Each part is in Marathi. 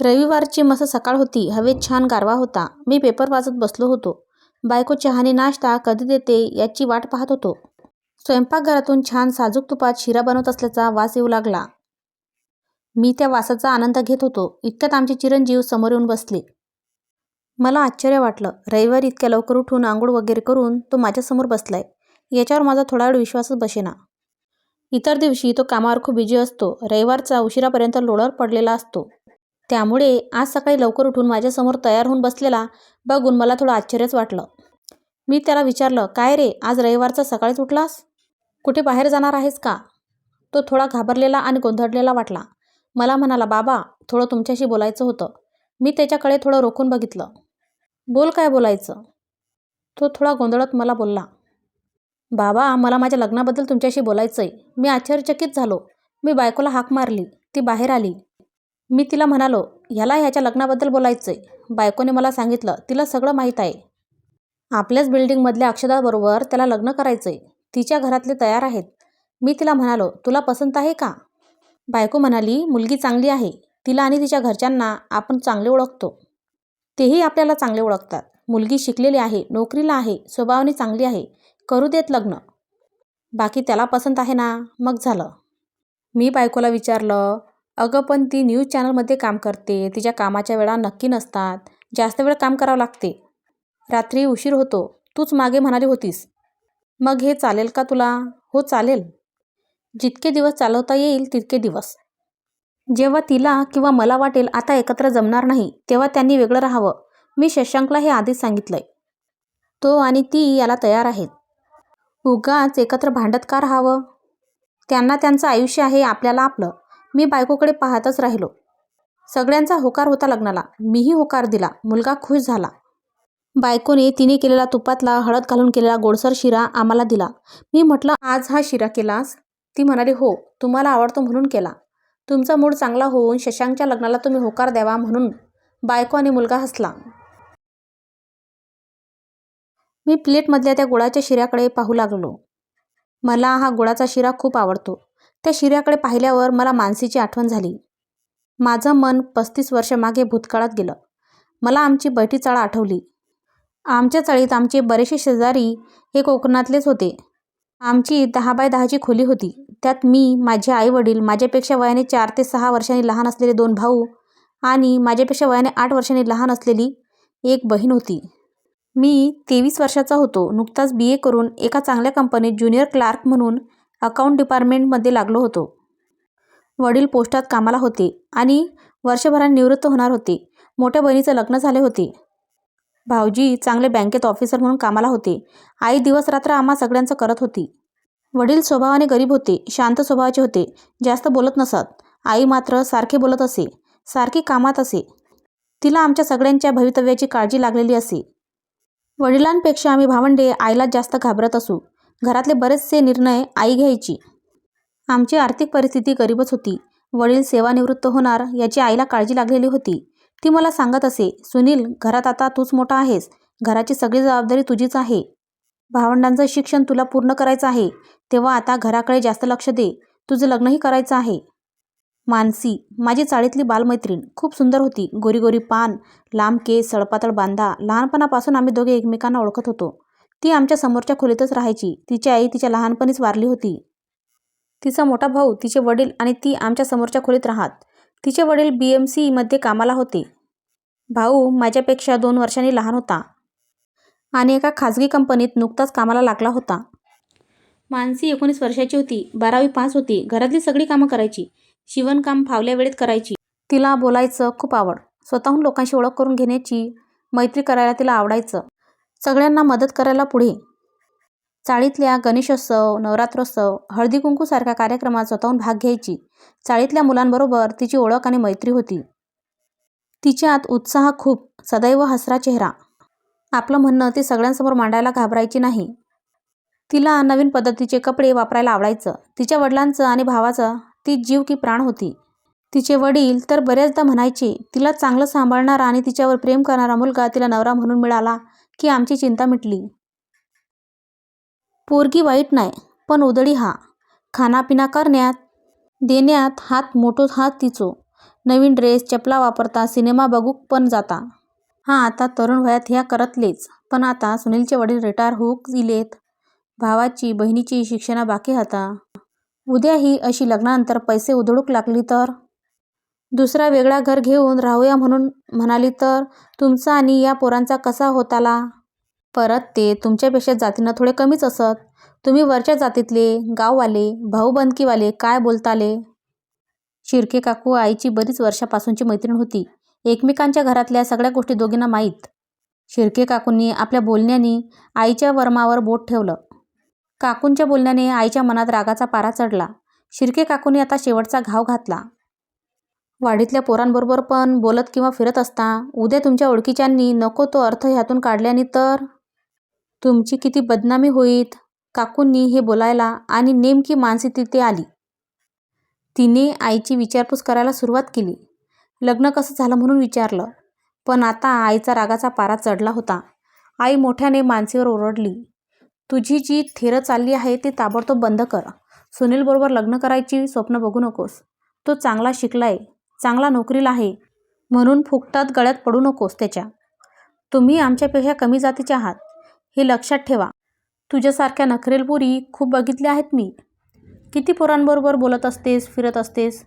रविवारची मस्त सकाळ होती. हवेत छान गारवा होता. मी पेपर वाचत बसलो होतो. बायको चहाने नाश्ता कधी देते याची वाट पाहत होतो. स्वयंपाकघरातून छान साजूक तुपात शिरा बनवत असल्याचा वास येऊ लागला. मी त्या वासाचा आनंद घेत होतो. इतक्यात आमचे चिरंजीव समोर येऊन बसले. मला आश्चर्य वाटलं. रविवारी इतक्या लवकर उठून आंघोळ वगैरे करून तो माझ्यासमोर बसलाय याच्यावर माझा थोडा वेळ विश्वासच बसेना. इतर दिवशी तो कामावर खूप बिझी असतो. रविवारचा उशिरापर्यंत लोळवर पडलेला असतो. त्यामुळे आज सकाळी लवकर उठून माझ्यासमोर तयार होऊन बसलेला बघून मला थोडं आश्चर्यच वाटलं. मी त्याला विचारलं, काय रे आज रविवारचा सकाळीच उठलास? कुठे बाहेर जाणार आहेस का? तो थोडा घाबरलेला आणि गोंधळलेला वाटला. मला म्हणाला, बाबा थोडं तुमच्याशी बोलायचं होतं. मी त्याच्याकडे थोडं रोखून बघितलं. बोल काय बोलायचं? तो थोडा गोंधळत मला बोलला. बाबा मला माझ्या लग्नाबद्दल तुमच्याशी बोलायचंय. मी आश्चर्यचकित झालो. मी बायकोला हाक मारली. ती बाहेर आली. मी तिला म्हणालो, ह्याला ह्याच्या लग्नाबद्दल बोलायचं आहे बायकोने मला सांगितलं तिला सगळं माहीत आहे. आपल्याच बिल्डिंगमधल्या अक्षदाबरोबर त्याला लग्न करायचं आहे तिच्या घरातले तयार आहेत. मी तिला म्हणालो, तुला पसंत आहे का? बायको म्हणाली, मुलगी चांगली आहे. तिला आणि तिच्या घरच्यांना आपण चांगले ओळखतो. तेही आपल्याला चांगले ओळखतात. मुलगी शिकलेली आहे, नोकरीला आहे, स्वभावाने चांगली आहे. करू देत लग्न. बाकी त्याला पसंत आहे ना, मग झालं. मी बायकोला विचारलं, अगं पण ती न्यूज चॅनलमध्ये काम करते. तिच्या कामाच्या वेळा नक्की नसतात. जास्त वेळ काम करावं लागते. रात्री उशीर होतो. तूच मागे म्हणाली होतीस. मग हे चालेल का तुला? हो चालेल. जितके दिवस चालवता येईल तितके दिवस. जेव्हा तिला किंवा मला वाटेल आता एकत्र जमणार नाही तेव्हा त्यांनी वेगळं राहावं. मी शशांकला हे आधीच सांगितलंय. तो आणि ती याला तयार आहेत. उगाच एकत्र भांडत का राहावं? त्यांना त्यांचं आयुष्य आहे, आपल्याला आपलं. मी बायकोकडे पाहतच राहिलो. सगळ्यांचा होकार होता लग्नाला. मीही होकार दिला. मुलगा खुश झाला. बायकोने तिने केलेला तुपातला हळद घालून केलेला गोडसर शिरा आम्हाला दिला. मी म्हटलं आज हा शिरा केलास? ती म्हणाली हो, तुम्हाला आवडतो म्हणून केला. तुमचा मूड चांगला होऊन शशांकच्या लग्नाला तुम्ही होकार द्यावा म्हणून. बायको आणि मुलगा हसला. मी प्लेटमधल्या त्या गुळाच्या शिऱ्याकडे पाहू लागलो. मला हा गुळाचा शिरा खूप आवडतो. त्या शिऱ्याकडे पाहिल्यावर मला मानसीची आठवण झाली. माझं मन पस्तीस वर्षामागे भूतकाळात गेलं. मला आमची बैठी चाळ आठवली. आमच्या चाळीत आमचे बरेचसे शेजारी हे कोकणातलेच होते. आमची दहा बाय दहाची खोली होती. त्यात मी, माझे आई-वडील, माझ्यापेक्षा वयाने चार ते सहा वर्षांनी लहान असलेले दोन भाऊ आणि माझ्यापेक्षा वयाने आठ वर्षांनी लहान असलेली एक बहीण होती. मी तेवीस वर्षाचा होतो. नुकताच बी. ए. करून एका चांगल्या कंपनीत ज्युनियर क्लार्क म्हणून अकाऊंट डिपार्टमेंटमध्ये लागलो होतो. वडील पोस्टात कामाला होते आणि वर्षभराने निवृत्त होणार होते. मोठ्या बहिणीचं लग्न झाले होते. भाऊजी चांगले बँकेत ऑफिसर म्हणून कामाला होते. आई दिवस-रात्र आम्हा सगळ्यांचं करत होती. वडील स्वभावाने गरीब होते. शांत स्वभावाचे होते. जास्त बोलत नसत. आई मात्र सारखे बोलत असे. सारखी कामात असे. तिला आमच्या सगळ्यांच्या भवितव्याची काळजी लागलेली असे. वडिलांपेक्षा आम्ही भावंडे आईलाच जास्त घाबरत असू. घरातले बरेचसे निर्णय आई घ्यायची. आमची आर्थिक परिस्थिती गरीबच होती. वडील सेवानिवृत्त होणार याची आईला काळजी लागलेली होती. ती मला सांगत असे, सुनील घरात आता तूच मोठा आहेस. घराची सगळी जबाबदारी तुझीच आहे. भावंडांचं शिक्षण तुला पूर्ण करायचं आहे. तेव्हा आता घराकडे जास्त लक्ष दे. तुझं लग्नही करायचं आहे. मानसी, माझी चाळीतली बालमैत्रीण, खूप सुंदर होती. गोरी-गोरी पान, लांब केस, सळपातळ बांधा. लहानपणापासून आम्ही दोघे एकमेकांना ओळखत होतो. ती आमच्या समोरच्या खोलीतच राहायची. तिची आई तिच्या लहानपणीच वारली होती. तिचा मोठा भाऊ, तिचे वडील आणि ती आमच्या समोरच्या खोलीत राहत. तिचे वडील बी. एम. सीमध्ये कामाला होते. भाऊ माझ्यापेक्षा दोन वर्षांनी लहान होता. आणि एका खाजगी कंपनीत नुकताच कामाला लागला होता. मानसी एकोणीस वर्षाची होती. बारावी पास होती. घरातली सगळी कामं करायची. शिवणकाम फावल्या वेळेत करायची. तिला बोलायचं खूप आवड. स्वतःहून लोकांशी ओळख करून घेण्याची, मैत्री करायला तिला आवडायचं. सगळ्यांना मदत करायला पुढे. चाळीतल्या गणेशोत्सव, नवरात्रोत्सव, हळदी-कुंकू कार्यक्रमात स्वतःहून भाग घ्यायची. चाळीतल्या मुलांबरोबर तिची ओळख आणि मैत्री होती. तिच्यात उत्साह खूप. सदैव हसरा चेहरा. आपलं म्हणणं ती सगळ्यांसमोर मांडायला घाबरायची नाही. तिला नवीन पद्धतीचे कपडे वापरायला आवडायचं. तिच्या वडिलांचं आणि भावाचं ती जीव की प्राण होती. तिचे वडील तर बऱ्याचदा म्हणायचे, तिला चांगलं सांभाळणारा आणि तिच्यावर प्रेम करणारा मुलगा तिला नवरा म्हणून मिळाला की आमची चिंता मिटली. पोरगी वाईट नाही पण उदळी हा. खानापिना करण्यात, देण्यात हात मोठो हात तिचो. नवीन ड्रेस चपला वापरता सिनेमा बघूक पण जाता हा आता तरुण वयात ह्या करतलेच पण आता सुनीलचे वडील रिटायर होऊक इलेत भावाची बहिणीची शिक्षणा बाकी हाता उद्या ही अशी लग्नानंतर पैसे उधळूक लागली तर दुसरा वेगळा घर घेऊन राहूया म्हणून म्हणाली तर तुमचा आणि या पोरांचा कसा होताला? परत ते तुमच्यापेक्षा जातीनं थोडे कमीच असत. तुम्ही वरच्या जातीतले गाववाले भाऊबंदकीवाले काय बोलताले? शिर्के काकू आईची बरीच वर्षापासूनची मैत्रीण होती. एकमेकांच्या घरातल्या सगळ्या गोष्टी दोघींना माहीत. शिर्के काकूंनी आपल्या बोलण्याने आईच्या वर्मावर बोट ठेवलं. काकूंच्या बोलण्याने आईच्या मनात रागाचा पारा चढला. शिर्के काकूंनी आता शेवटचा घाव घातला. वाढीतल्या पोरांबरोबर पण बोलत किंवा फिरत असता उद्या तुमच्या ओळखीच्यांनी नको तो अर्थ ह्यातून काढल्याने तर? तुमची किती बदनामी होईत काकूंनी हे बोलायला आणि नेमकी मानसी तिथे आली. तिने आईची विचारपूस करायला सुरुवात केली. लग्न कसं झालं म्हणून विचारलं पण आता आईचा रागाचा पारा चढला होता. आई मोठ्याने मानसीवर ओरडली तुझी जी थेरं चालली आहे ती ताबडतोब बंद कर. सुनीलबरोबर लग्न करायची स्वप्न बघू नकोस. तो चांगला शिकलाय. चांगला नोकरीला आहे. म्हणून फुकटात गळ्यात पडू नकोस त्याच्या. तुम्ही आमच्यापेक्षा कमी जातीचे आहात. हे लक्षात ठेवा. तुझ्यासारख्या नखरेल पोरी खूप बघितल्या आहेत मी. किती पोरांबरोबर बोलत असतेस फिरत असतेस?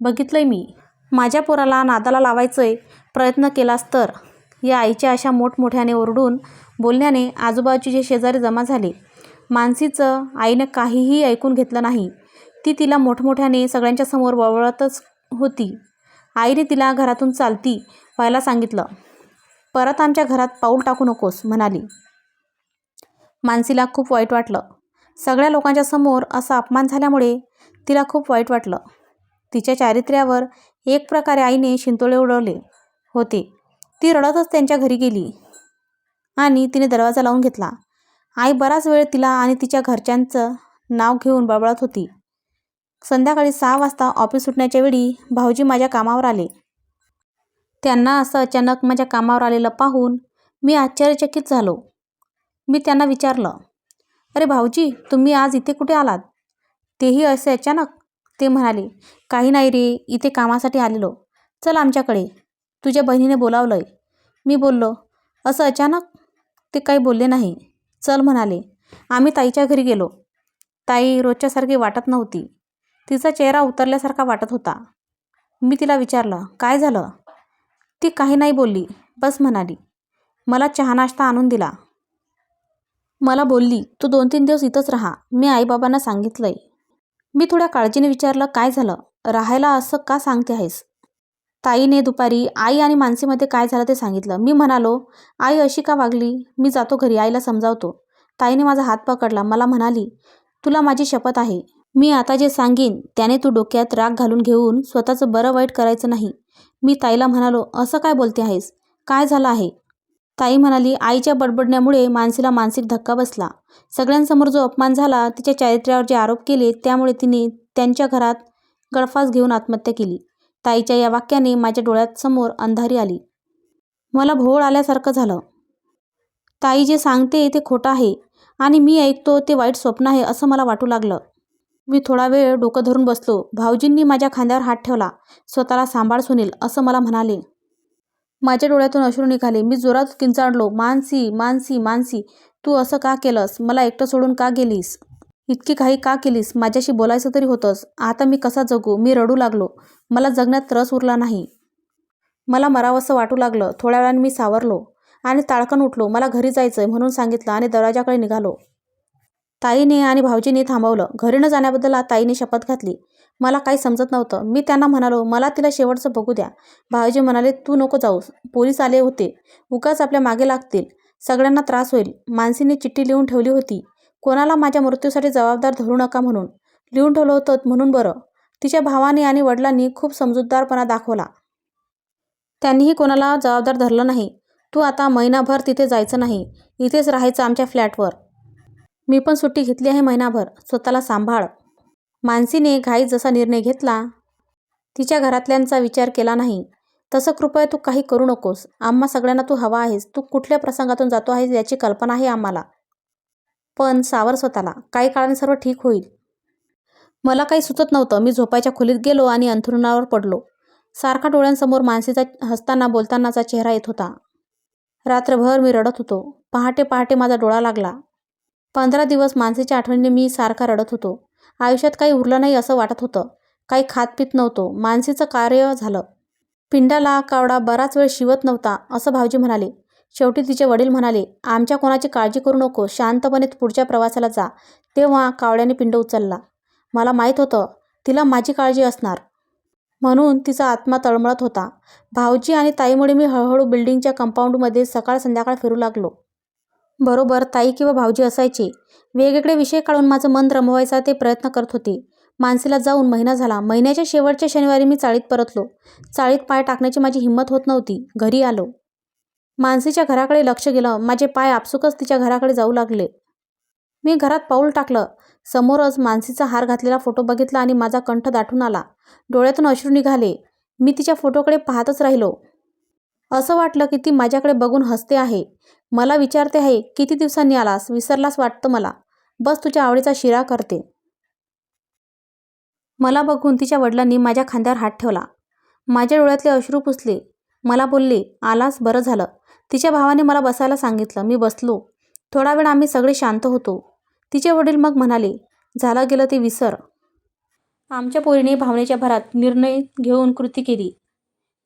बघितलंय मी. माझ्या पोराला नादाला लावायचंय प्रयत्न केलास तर. या आईच्या अशा मोठमोठ्याने ओरडून बोलण्याने आजूबाजूचे जे शेजारी जमा झाले मानसीचं आईनं काहीही ऐकून घेतलं नाही. ती तिला मोठमोठ्याने सगळ्यांच्या समोर वळवळतच होती. आईने तिला घरातून चालती व्हायला सांगितलं. परत आमच्या घरात पाऊल टाकू नकोस म्हणाली. मानसीला खूप वाईट वाटलं. सगळ्या लोकांच्या समोर असा अपमान झाल्यामुळे तिला खूप वाईट वाटलं. तिच्या चारित्र्यावर एक प्रकारे आईने शिंतोळे उडवले होते. ती रडतच त्यांच्या घरी गेली आणि तिने दरवाजा लावून घेतला. आई बराच वेळ तिला आणि तिच्या घरच्यांचं नाव घेऊन बळबळत होती. संध्याकाळी सहा वाजता ऑफिस सुटण्याच्या वेळी भाऊजी माझ्या कामावर आले. त्यांना असं अचानक माझ्या कामावर आलेलं पाहून मी आश्चर्यचकित झालो. मी त्यांना विचारलं अरे भाऊजी तुम्ही आज इथे कुठे आलात? तेही असे अचानक ते म्हणाले काही नाही रे इथे कामासाठी आलेलो. चल आमच्याकडे. तुझ्या बहिणीने बोलावलं आहे मी बोललो असं अचानक? ते काही बोलले नाही. चल म्हणाले आम्ही ताईच्या घरी गेलो. ताई रोजच्यासारखी वाटत नव्हती. तिचा चेहरा उतरल्यासारखा वाटत होता. मी तिला विचारलं काय झालं? ती काही नाही बोलली बस म्हणाली मला चहा नाश्ता आणून दिला. मला बोलली तू दोन तीन दिवस इथंच राहा मी आईबाबांना सांगितलंय. मी थोड्या काळजीने विचारलं काय झालं? राहायला असं का सांगते आहेस? ताईने दुपारी आई आणि मानसीमध्ये काय झालं ते सांगितलं. मी म्हणालो आई अशी का वागली? मी जातो घरी आईला समजावतो. ताईने माझा हात पकडला मला म्हणाली तुला माझी शपथ आहे. मी आता जे सांगेन त्याने तू डोक्यात राग घालून घेऊन स्वतःचं बरं वाईट करायचं नाही. मी ताईला म्हणालो असं काय बोलते आहेस? काय झालं आहे? ताई म्हणाली आईच्या बडबडण्यामुळे मानसीला मानसिक धक्का बसला. सगळ्यांसमोर जो अपमान झाला तिच्या चारित्र्यावर जे आरोप केले त्यामुळे तिने त्यांच्या घरात गळफास घेऊन आत्महत्या केली. ताईच्या या वाक्याने माझ्या डोळ्यात समोर अंधारी आली. मला भोळ आल्यासारखं झालं. ताई जे सांगते ते खोटं आहे आणि मी ऐकतो ते वाईट स्वप्न आहे असं मला वाटू लागलं. मी थोडा वेळ डोकं धरून बसलो. भाऊजींनी माझ्या खांद्यावर हात ठेवला. स्वतःला सांभाळ सुनील असं मला म्हणाले. माझ्या डोळ्यातून अश्रू निघाले. मी जोरात किंचाळलो. मानसी मानसी मानसी तू असं का केलंस? मला एकटं सोडून का गेलीस? इतकी काही का केलीस? माझ्याशी बोलायचं तरी होतंस आता मी कसा जगू? मी रडू लागलो. मला जगण्यात रस उरला नाही. मला मरावंसं वाटू लागलं. थोड्या वेळाने मी सावरलो आणि ताळकन उठलो. मला घरी जायचं आहे म्हणून सांगितलं आणि दरवाजाकडे निघालो. ताईने आणि भाऊजीने थांबवलं. घरी न जाण्याबद्दल ताईने शपथ घातली. मला काही समजत नव्हतं. मी त्यांना म्हणालो मला तिला शेवटचं बघू द्या. भाऊजी म्हणाले तू नको जाऊस. पोलीस आले होते. उगाच आपल्या मागे लागतील. सगळ्यांना त्रास होईल. मानसीने चिठ्ठी लिहून ठेवली होती. कोणाला माझ्या मृत्यूसाठी जबाबदार धरू नका म्हणून. लिहून ठेवलं होतं म्हणून बरं. तिच्या भावाने आणि वडिलांनी खूप समजूतदारपणा दाखवला. त्यांनीही कोणाला जबाबदार धरलं नाही. तू आता महिनाभर तिथे जायचं नाही. इथेच राहायचं आमच्या फ्लॅटवर. मी पण सुट्टी घेतली आहे महिनाभर. स्वतःला सांभाळ. मानसीने घाई जसा निर्णय घेतला तिच्या घरातल्यांचा विचार केला नाही. तसं कृपया तू काही करू नकोस. आम्हा सगळ्यांना तू हवा आहेस. तू कुठल्या प्रसंगातून जातो आहेस याची कल्पना आहे आम्हाला. पण सावर स्वतःला. काही काळाने सर्व ठीक होईल. मला काही सुचत नव्हतं. मी झोपायच्या खोलीत गेलो आणि अंथरुणावर पडलो. सारखा डोळ्यांसमोर मानसीचा हसताना बोलतानाचा चेहरा येत होता. रात्रभर मी रडत होतो. पहाटे पहाटे माझा डोळा लागला. पंधरा दिवस मानसीच्या आठवणीने मी सारखा रडत होतो. आयुष्यात काही उरलं नाही असं वाटत होतं. काही खात पित नव्हतो. मानसीचं कार्य झालं. पिंडाला कावडा बराच वेळ शिवत नव्हता असं भाऊजी म्हणाले. शेवटी तिचे वडील म्हणाले आमच्या कोणाची काळजी करू नको. शांतपणे पुढच्या प्रवासाला जा. तेव्हा कावड्याने पिंड उचलला. मला माहीत होतं. तिला माझी काळजी असणार. म्हणून तिचा आत्मा तळमळत होता. भाऊजी आणि ताईमुळे मी हळूहळू बिल्डिंगच्या कंपाऊंडमध्ये सकाळ संध्याकाळ फिरू लागलो. बरोबर ताई किंवा भाऊजी असायचे. वेगवेगळे विषय काढून माझं मन रमवायचा ते प्रयत्न करत होते. मानसीला जाऊन महिना झाला. महिन्याच्या शेवटच्या शनिवारी मी चाळीत परतलो. चाळीत पाय टाकण्याची माझी हिंमत होत नव्हती. घरी आलो. मानसीच्या घराकडे लक्ष गेलं. माझे पाय आपसुकच तिच्या घराकडे जाऊ लागले. मी घरात पाऊल टाकलं. समोरच मानसीचा हार घातलेला फोटो बघितला आणि माझा कंठ दाटून आला. डोळ्यातून अश्रू निघाले. मी तिच्या फोटोकडे पाहतच राहिलो. असं वाटलं की ती माझ्याकडे बघून हसते आहे. मला विचारते आहे किती दिवसांनी आलास? विसरलास वाटतं मला. बस तुझ्या आवडीचा शिरा करते. मला बघून तिच्या वडिलांनी माझ्या खांद्यावर हात ठेवला. माझ्या डोळ्यातले अश्रू पुसले. मला बोलले आलास? बरं झालं. तिच्या भावाने मला बसायला सांगितलं. मी बसलो. थोडा वेळ आम्ही सगळे शांत होतो. तिचे वडील मग म्हणाले झालं गेलं ते विसर. आमच्या पोरीने भावनेच्या भरात निर्णय घेऊन कृती केली.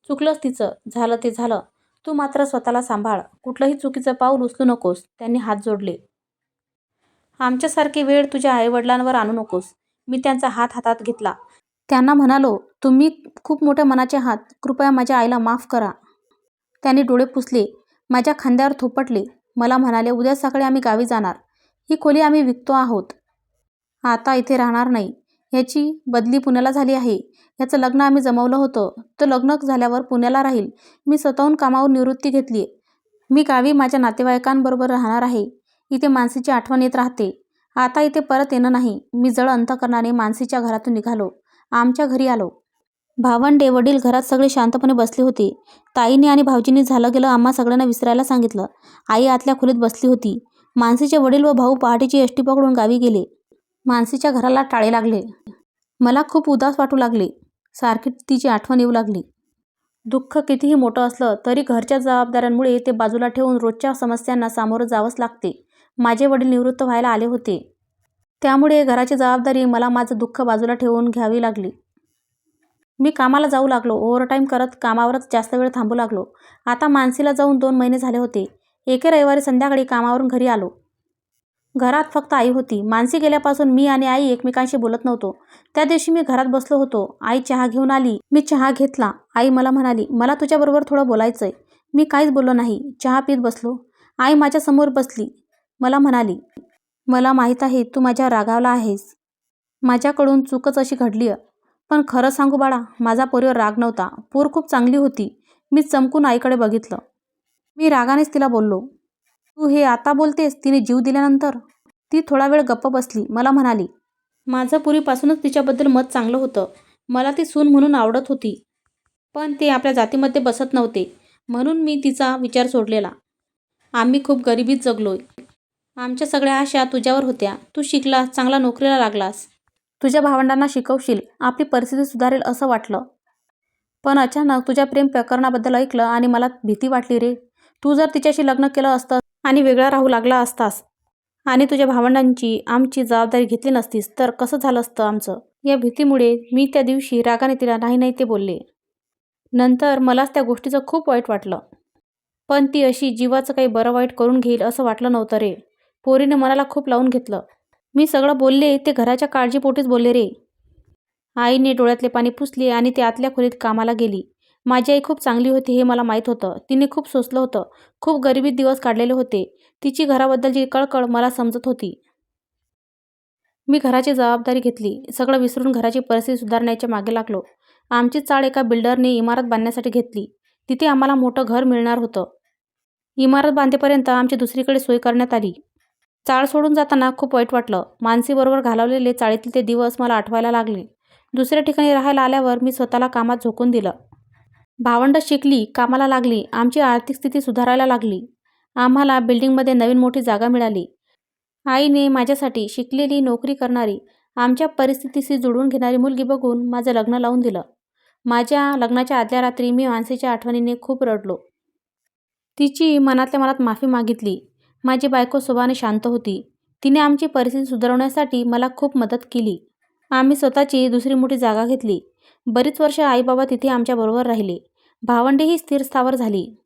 चुकलंच तिचं झालं ते झालं. तू मात्र स्वतःला सांभाळ. कुठलंही चुकीचं पाऊल उचलू नकोस. त्यांनी हात जोडले. आमच्यासारखी वेळ तुझ्या आईवडिलांवर आणू नकोस. मी त्यांचा हात हातात घेतला. त्यांना म्हणालो तुम्ही खूप मोठ्या मनाचे आहात. कृपया माझ्या आईला माफ करा. त्यांनी डोळे पुसले. माझ्या खांद्यावर थोपटले. मला म्हणाले उद्या सकाळी आम्ही गावी जाणार. ही खोली आम्ही विकतो आहोत. आता इथे राहणार नाही. ह्याची बदली पुण्याला झाली आहे. ह्याचं लग्न आम्ही जमवलं होतं. तो लग्न झाल्यावर पुण्याला राहील. मी स्वतःहून कामावर निवृत्ती घेतली. आहे मी गावी माझ्या नातेवाईकांबरोबर राहणार आहे. इथे मानसीची आठवण येत राहते. आता इथे परत येणं नाही. मी जळ अंतकरणाने मानसीच्या घरातून निघालो. आमच्या घरी आलो. भावंडे वडील घरात सगळे शांतपणे बसले होते. ताईने आणि भाऊजींनी झालं गेलं आम्हा सगळ्यांना विसरायला सांगितलं. आई आतल्या खोलीत बसली होती. मानसीचे वडील व भाऊ पहाटेची एसटी पकडून गावी गेले. मानसीच्या घराला टाळे लागले. मला खूप उदास वाटू लागले. सारखी तिची आठवण येऊ लागली. दुःख कितीही मोठं असलं तरी घरच्या जबाबदाऱ्यांमुळे ते बाजूला ठेवून रोजच्या समस्यांना सामोरं जावंच लागते. माझे वडील निवृत्त व्हायला आले होते. त्यामुळे घराची जबाबदारी मला माझं दुःख बाजूला ठेवून घ्यावी लागली. मी कामाला जाऊ लागलो. ओव्हरटाईम करत कामावरच जास्त वेळ थांबू लागलो. आता मानसीला जाऊन दोन महिने झाले होते. एके रविवारी संध्याकाळी कामावरून घरी आलो. घरात फक्त आई होती. मानसी गेल्यापासून मी आणि आई एकमेकांशी बोलत नव्हतो. त्या दिवशी मी घरात बसलो होतो. आई चहा घेऊन आली. मी चहा घेतला. आई मला म्हणाली मला तुझ्याबरोबर थोडं बोलायचं आहे मी काहीच बोललो नाही. चहा पीत बसलो. आई माझ्यासमोर बसली. मला म्हणाली मला माहीत आहे तू माझ्या रागावला आहेस. माझ्याकडून चूकच अशी घडली आहे पण खरं सांगू बाळा माझा पोरीवर राग नव्हता. पोर खूप चांगली होती. मी चमकून आईकडे बघितलं. मी रागानेच तिला बोललो. तू हे आता बोलतेस तिने जीव दिल्यानंतर? ती थोडा वेळ गप्प बसली. मला म्हणाली माझं पूर्वीपासूनच तिच्याबद्दल मत चांगलं होतं. मला ती सून म्हणून आवडत होती. पण ते आपल्या जातीमध्ये बसत नव्हते. म्हणून मी तिचा विचार सोडलेला. आम्ही खूप गरिबीत जगलोय. आमच्या सगळ्या आशा तुझ्यावर होत्या. तू शिकलास चांगला नोकरीला लागलास. तुझ्या भावंडांना शिकवशील. आपली परिस्थिती सुधारेल असं वाटलं. पण अचानक तुझ्या प्रेम प्रकरणाबद्दल ऐकलं आणि मला भीती वाटली रे. तू जर तिच्याशी लग्न केलं असतं आणि वेगळा राहू लागला असतास. आणि तुझ्या भावंडांची आमची जबाबदारी घेतली नसतीस तर कसं झालं असतं आमचं? या भीतीमुळे मी त्या दिवशी रागाने तिला नाही नाही ते बोलले. नंतर मलाच त्या गोष्टीचं खूप वाईट वाटलं. पण ती अशी जीवाचं काही बरं वाईट करून घेईल असं वाटलं नव्हतं रे. पोरीने मनाला खूप लावून घेतलं. मी सगळं बोलले ते घराच्या काळजीपोटीच बोलले रे. आईने डोळ्यातले पाणी पुसले आणि ते आतल्या खोलीत कामाला गेली. माझी आई खूप चांगली होती हे मला माहीत होतं. तिने खूप सोसलं होतं. खूप गरिबीत दिवस काढलेले होते. तिची घराबद्दलची कळकळ मला समजत होती. मी घराची जबाबदारी घेतली. सगळं विसरून घराची परिस्थिती सुधारण्याच्या मागे लागलो. आमची चाळ एका बिल्डरने इमारत बांधण्यासाठी घेतली. तिथे आम्हाला मोठं घर मिळणार होतं. इमारत बांधेपर्यंत आमची दुसरीकडे सोय करण्यात आली. चाळ सोडून जाताना खूप वाईट वाटलं. मानसीबरोबर घालवलेले चाळीतले ते दिवस मला आठवायला लागले. दुसऱ्या ठिकाणी राहायला आल्यावर मी स्वतःला कामात झोकून दिलं. भावंडं शिकली कामाला लागली आमची आर्थिक स्थिती सुधारायला लागली आम्हाला बिल्डिंगमध्ये नवीन मोठी जागा मिळाली आईने माझ्यासाठी शिकलेली नोकरी करणारी आमच्या परिस्थितीशी जुळवून घेणारी मुलगी बघून माझं लग्न लावून दिलं माझ्या लग्नाच्या आदल्या रात्री मी मानसीच्या आठवणीने खूप रडलो. तिची मनातल्या मनात माफी मागितली. माझी बायको स्वभावाने शांत होती. तिने आमची परिस्थिती सुधारवण्यासाठी मला खूप मदत केली. आम्ही स्वतःची दुसरी मोठी जागा घेतली. बरीच वर्ष आई-बाबा तिथे आमच्याबरोबर राहिले. भावंडेही स्थिर-स्थावर झाली.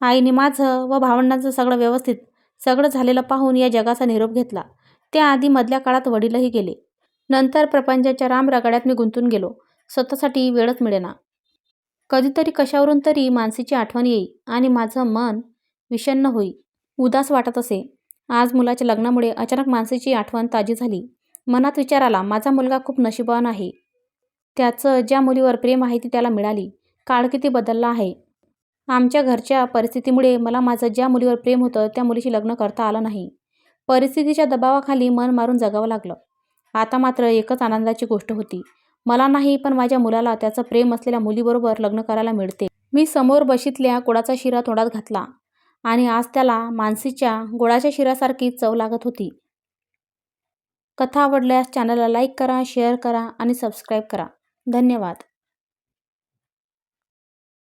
आईने माझं व भावंडांचं सगळं व्यवस्थित सगळं झालेलं पाहून या जगाचा निरोप घेतला. त्याआधी मधल्या काळात वडीलही गेले. नंतर प्रपंचाच्या रामरगाड्यात मी गुंतून गेलो. स्वतःसाठी वेळच मिळेना. कधीतरी कशावरून तरी मानसीची आठवण येई आणि माझं मन विषण्ण होई. उदास वाटत असे. आज मुलाच्या लग्नामुळे अचानक मानसीची आठवण ताजी झाली. मनात विचार आला, माझा मुलगा खूप नशीबवान आहे. त्याचं ज्या मुलीवर प्रेम आहे ती त्याला मिळाली. काळ किती बदलला आहे. आमच्या घरच्या परिस्थितीमुळे मला माझं ज्या मुलीवर प्रेम होतं त्या मुलीशी लग्न करता आलं नाही. परिस्थितीच्या दबावाखाली मन मारून जगावं लागलं. आता मात्र एकच आनंदाची गोष्ट होती. मला नाही पण माझ्या मुलाला त्याचं प्रेम असलेल्या मुलीबरोबर लग्न करायला मिळते. मी समोर बशीतल्या गुळाचा शिरा तोंडात घातला आणि आज त्याला मानसीच्या गुळाच्या शिरासारखी चव लागत होती. कथा आवडल्यास चॅनलला लाईक करा, शेअर करा आणि सबस्क्राईब करा. धन्यवाद.